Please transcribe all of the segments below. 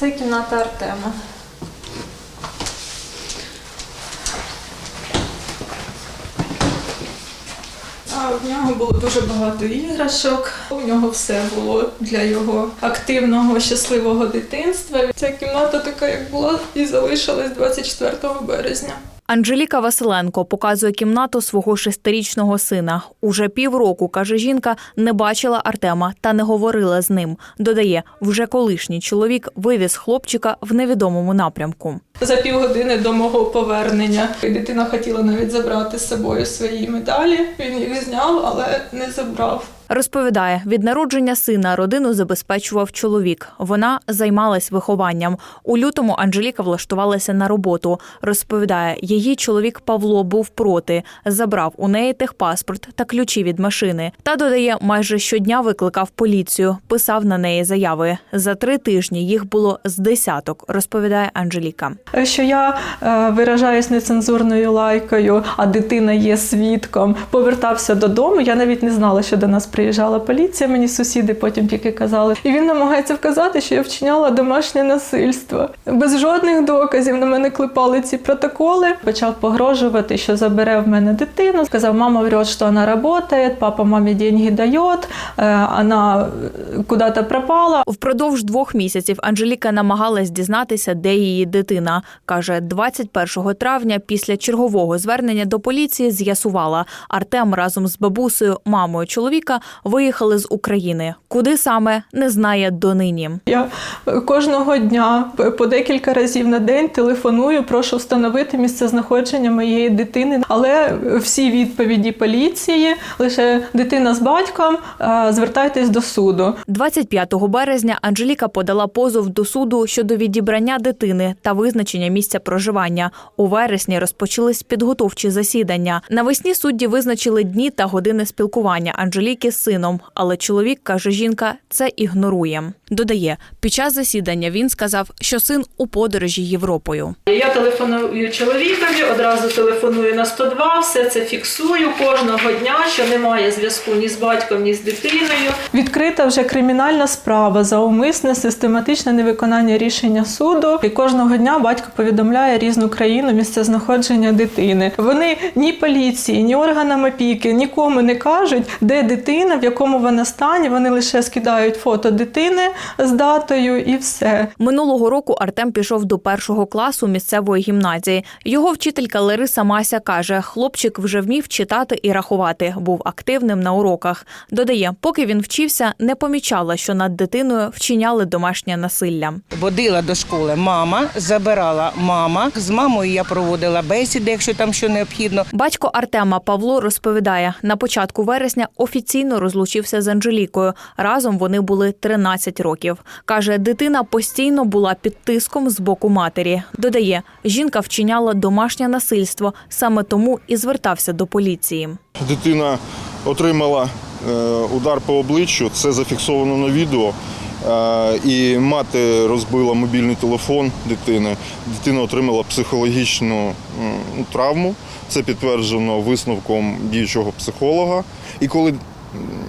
Це кімната Артема. В нього було дуже багато іграшок. У нього все було для його активного, щасливого дитинства. Ця кімната така, як була, і залишилась 24 березня. Анжеліка Василенко показує кімнату свого шестирічного сина. Уже півроку, каже жінка, не бачила Артема та не говорила з ним. Додає, вже колишній чоловік вивіз хлопчика в невідомому напрямку. За півгодини до мого повернення дитина хотіла навіть забрати з собою свої медалі. Він їх зняв, але не забрав. Розповідає, від народження сина родину забезпечував чоловік. Вона займалась вихованням. У лютому Анжеліка влаштувалася на роботу. Розповідає, її чоловік Павло був проти, забрав у неї техпаспорт та ключі від машини. Та додає, майже щодня викликав поліцію, писав на неї заяви. За три тижні їх було з десяток. Розповідає Анжеліка. Що я е, виражаюсь нецензурною лайкою, а дитина є свідком. Повертався додому. Я навіть не знала, що до нас приїжджала поліція. Мені сусіди потім тільки казали. І він намагається вказати, що я вчиняла домашнє насильство. Без жодних доказів на мене клепали ці протоколи. Почав погрожувати, що забере в мене дитину. Сказав, мама врет, що вона працює, папа мамі деньги дає, е, вона куди-то пропала. Впродовж двох місяців Анжеліка намагалась дізнатися, де її дитина. Каже, 21 травня після чергового звернення до поліції з'ясувала, Артем разом з бабусею, мамою чоловіка, виїхали з України. Куди саме не знає донині. Я кожного дня по декілька разів на день телефоную, прошу встановити місце знаходження моєї дитини. Але всі відповіді поліції, лише дитина з батьком, звертайтесь до суду. 25 березня Анжеліка подала позов до суду щодо відібрання дитини та визначення місця проживання. У вересні розпочались підготовчі засідання. Навесні судді визначили дні та години спілкування Анжеліки з сином, але чоловік каже, жінка це ігнорує. Додає, під час засідання він сказав, що син у подорожі Європою. Я телефоную чоловікові, одразу телефоную на 102, все це фіксую кожного дня, що немає зв'язку ні з батьком, ні з дитиною. Відкрита вже кримінальна справа за умисне систематичне невиконання рішення суду. І кожного дня батько повідомляє різну країну місце знаходження дитини. Вони ні поліції, ні органам опіки нікому не кажуть, де дитина, в якому вона стані. Вони лише скидають фото дитини з датою і все. Минулого року Артем пішов до першого класу місцевої гімназії. Його вчителька Лариса Мася каже, хлопчик вже вмів читати і рахувати, був активним на уроках. Додає, поки він вчився, не помічала, що над дитиною вчиняли домашнє насилля. Водила до школи мама, забирала мама. З мамою я проводила бесіди, якщо там що необхідно. Батько Артема Павло розповідає, на початку вересня офіційно розлучився з Анжелікою. Разом вони були 13 років. Каже, дитина постійно була під тиском з боку матері. Додає, жінка вчиняла домашнє насильство, саме тому і звертався до поліції. Дитина отримала е, удар по обличчю, це зафіксовано на відео. Е, І мати розбила мобільний телефон дитини. Дитина отримала психологічну ну, травму. Це підтверджено висновком діючого психолога. І коли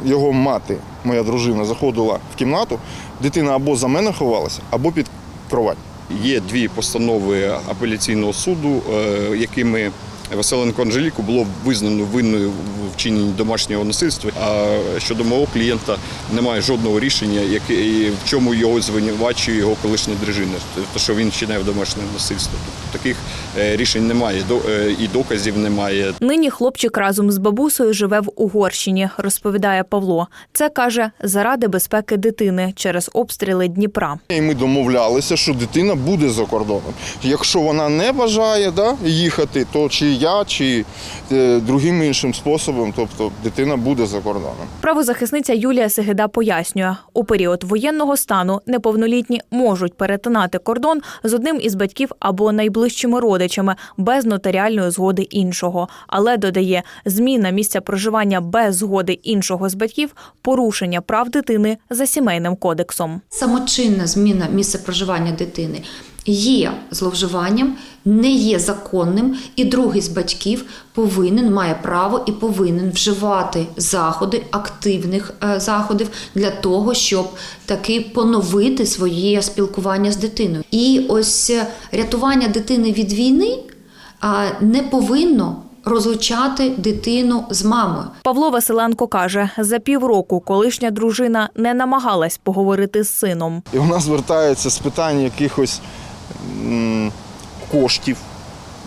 його мати, моя дружина, заходила в кімнату, дитина або за мене ховалася, або під кровать. Є дві постанови апеляційного суду, е, якими Василенко Анжеліку було визнано винною в вчиненні домашнього насильства. А щодо мого клієнта немає жодного рішення, яке і в чому його звинувачує його колишня дружина, тобто що він вчиняє домашнє насильство. Тобто таких е, рішень немає, до- е, і доказів немає. Нині хлопчик разом з бабусею живе в Угорщині, розповідає Павло. Це каже заради безпеки дитини через обстріли Дніпра. І ми домовлялися, що дитина буде за кордоном. Якщо вона не бажає да, їхати, то чи я, чи е, другим іншим способом, тобто дитина буде за кордоном. Правозахисниця Юлія Сегеда пояснює, у період воєнного стану неповнолітні можуть перетинати кордон з одним із батьків або найближчими родичами без нотаріальної згоди іншого. Але додає, зміна місця проживання без згоди іншого з батьків порушення прав дитини за сімейним кодексом. Самочинна зміна місця проживання дитини є зловживанням, не є законним, і другий з батьків повинен, має право і повинен вживати заходи, активних е, заходів для того, щоб таки поновити своє спілкування з дитиною. І ось е, рятування дитини від війни не повинно розлучати дитину з мамою. Павло Василенко каже, за півроку колишня дружина не намагалась поговорити з сином. І вона звертається з питань якихось коштів,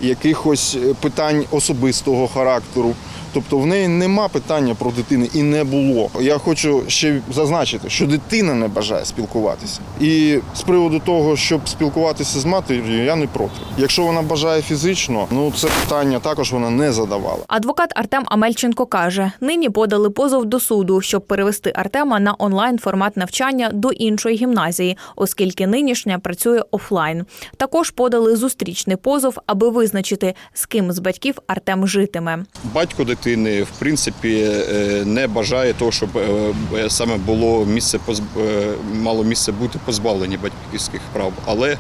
якихось е, питань особистого характеру. Тобто в неї нема питання про дитину і не було. Я хочу ще зазначити, що дитина не бажає спілкуватися. І з приводу того, щоб спілкуватися з матір'ю, я не проти. Якщо вона бажає фізично, ну це питання також вона не задавала. Адвокат Артем Амельченко каже, нині подали позов до суду, щоб перевести Артема на онлайн формат навчання до іншої гімназії, оскільки нинішня працює офлайн. Також подали зустрічний позов, аби визначити, з ким з батьків Артем житиме. Батько дитини, в принципі, е, не бажає того, щоб е, е, саме було місце мало місце бути позбавлені батьківських прав, але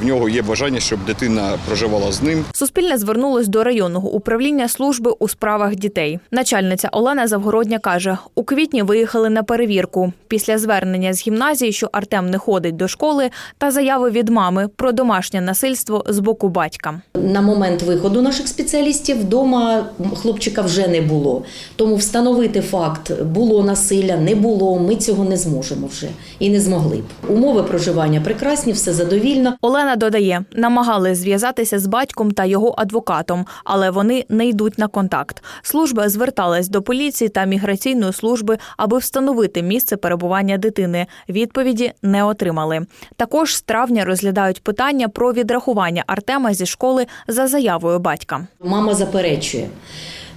в нього є бажання, щоб дитина проживала з ним. Суспільне звернулось до районного управління служби у справах дітей. Начальниця Олена Завгородня каже: у квітні виїхали на перевірку. Після звернення з гімназії, що Артем не ходить до школи, та заяви від мами про домашнє насильство з боку батька. На момент виходу наших спеціалістів вдома хлопчика вже не було. Тому встановити факт було насилля, не було. Ми цього не зможемо вже і не змогли б. Умови проживання прекрасні, все задовільно. Олена додає, намагались зв'язатися з батьком та його адвокатом, але вони не йдуть на контакт. Служба зверталась до поліції та міграційної служби, аби встановити місце перебування дитини. Відповіді не отримали. Також з травня розглядають питання про відрахування Артема зі школи за заявою батька. Мама заперечує.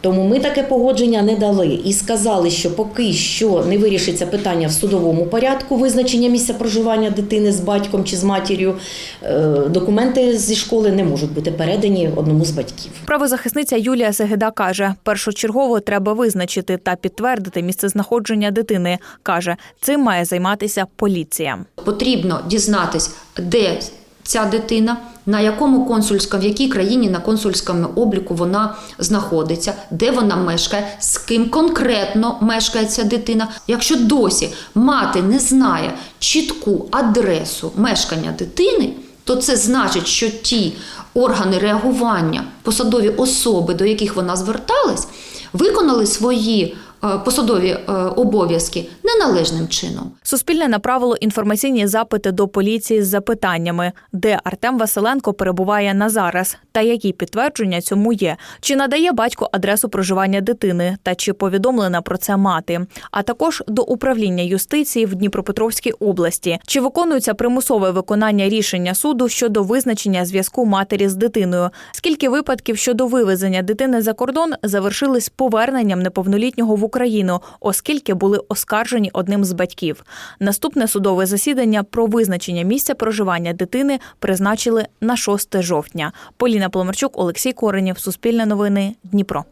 Тому ми таке погодження не дали і сказали, що поки що не вирішиться питання в судовому порядку визначення місця проживання дитини з батьком чи з матір'ю, е, документи зі школи не можуть бути передані одному з батьків. Правозахисниця Юлія Сегеда каже, першочергово треба визначити та підтвердити місцезнаходження дитини. каже, цим має займатися поліція. Потрібно дізнатись, де ця дитина, на якому консульському, в якій країні на консульському обліку вона знаходиться, де вона мешкає, з ким конкретно мешкає ця дитина. Якщо досі мати не знає чітку адресу мешкання дитини, то це значить, що ті органи реагування, посадові особи, до яких вона зверталась, виконали свої посадові е, обов'язки неналежним чином. Суспільне направило інформаційні запити до поліції з запитаннями, де Артем Василенко перебуває на зараз, та які підтвердження цьому є, чи надає батько адресу проживання дитини, та чи повідомлена про це мати, а також до управління юстиції в Дніпропетровській області, чи виконується примусове виконання рішення суду щодо визначення зв'язку матері з дитиною, скільки випадків щодо вивезення дитини за кордон завершились поверненням неповнолітнього в Україну, оскільки були оскаржені одним з батьків. Наступне судове засідання про визначення місця проживання дитини призначили на 6 жовтня. Поліна Поломарчук, Олексій Коренєв, Суспільне новини, Дніпро.